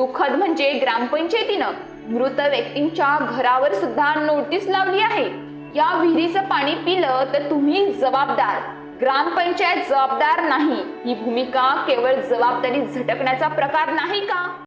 दुःखद म्हणजे ग्रामपंचायतीनं मृत व्यक्तींच्या घरावर सुद्धा नोटीस लावली आहे. या विहिरीचं पाणी पिलं तर तुम्ही जबाबदार. ग्रामपंचायत जबाबदार नाही. ही भूमिका केवळ जबाबदारी झटकण्याचा प्रकार नाही का?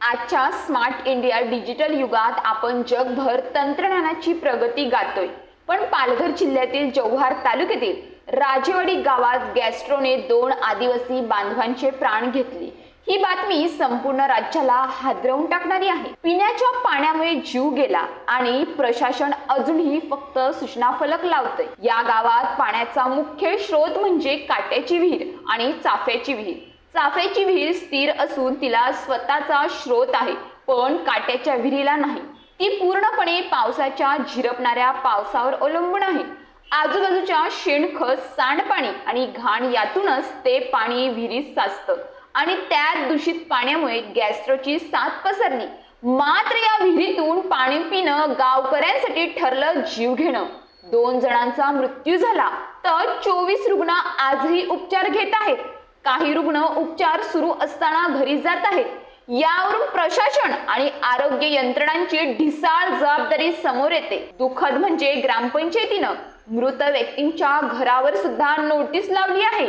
आजच्या स्मार्ट इंडिया डिजिटल युगात आपण जगभर तंत्रज्ञानाची प्रगती गातोय. पण पालघर जिल्ह्यातील जव्हार तालुक्यातील राजेवाडी गावात गॅस्ट्रोने दोन आदिवासी बांधवांचे प्राण घेतले. ही बातमी संपूर्ण राज्याला हादरवून टाकणारी आहे. पिण्याच्या पाण्यामुळे जीव गेला आणि प्रशासन अजूनही फक्त सूचना फलक लावते या गावात पाण्याचा मुख्य स्रोत म्हणजे काट्याची विहीर आणि चाफ्याची विहीर. चाफ्याची विहीर स्थिर असून तिला स्वतःचा स्रोत आहे पण काट्याच्या विहिरीला नाही. ती पूर्णपणे पावसाच्या झिरपणाऱ्या पावसावर अवलंबून आहे. आजूबाजूच्या शेणखत सांडपाणी आणि घाण यातूनच ते पाणी विहिरीत साचतं. आणि त्या दूषित पाण्यामुळे गॅस्ट्रोची साथ पसरली. मात्र या विहिरीतून पाणी पिणं गावकऱ्यांसाठी ठरलं जीव घेणं. दोन जणांचा मृत्यू झाला तर चोवीस रुग्ण आजही उपचार घेत आहेत. काही रुग्ण उपचार सुरू असताना घरी जात आहेत. यावरून प्रशासन आणि आरोग्य यंत्रणांची ढिसाळ जबाबदारी समोर येते. दुःखद म्हणजे ग्रामपंचायतीनं मृत व्यक्तींच्या घरावर सुद्धा नोटीस लावली आहे.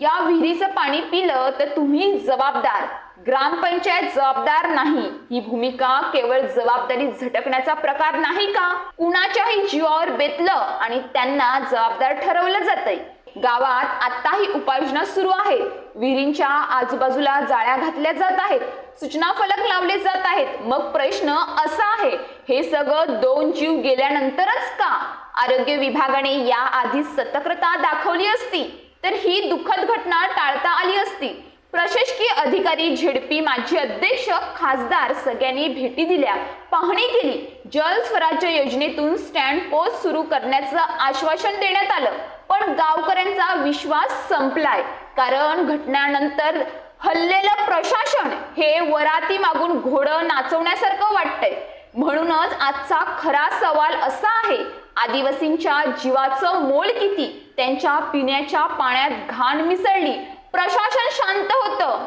या विहिरीचं पाणी पिलं तर तुम्ही जबाबदार. ग्रामपंचायत जबाबदार नाही. ही भूमिका केवळ जबाबदारी झटकण्याचा प्रकार नाही का? कुणाच्याही जीवावर बेतलं आणि त्यांना जबाबदार ठरवलं जातंय. गावात आताही उपाययोजना सुरू आहेत. विहिरींच्या आजूबाजूला जाळ्या घातल्या जात आहेत. सूचना फलक लावले जात आहेत. मग प्रश्न असा आहे हे सगळं दोन जीव गेल्यानंतरच का? आरोग्य विभागाने या आधी सतर्कता दाखवली असती तर ही दुःखद घटना टाळता आली असती. प्रशासकीय अधिकारी झिडपी माजी अध्यक्ष खासदार सगळ्यांनी भेटी दिल्या. पाहणी केली. जल स्वराज्य योजनेतून स्टँड पोस्ट सुरू करण्याचं आश्वासन देण्यात आलं. पण गावकऱ्यांचा विश्वास संपलाय. कारण घटनानंतर हल्लेलं प्रशासन हे वराती मागून घोडं नाचवण्यासारखं वाटतंय. म्हणूनच आजचा खरा सवाल असा आहे आदिवासींच्या जीवाचं मोल किती? त्यांच्या पिण्याच्या पाण्यात घाण मिसळली. प्रशासन शांत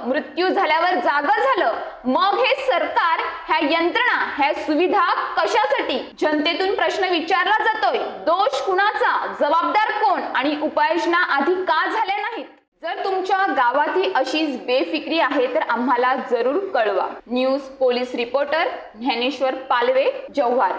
मृत्यू झाल्यावर जाग झालं. मग हे सरकार ह्या यंत्रणा ह्या सुविधा कशासाठी? जनतेतून प्रश्न विचारला जातोय. दोष कुणाचा? जबाबदार कोण? आणि उपाययोजना आधी का झाल्या नाहीत? जर तुमच्या गावातही अशीच बेफिक्री आहे तर आम्हाला जरूर कळवा. News police reporter Dnyaneshwar Palve Jawhar.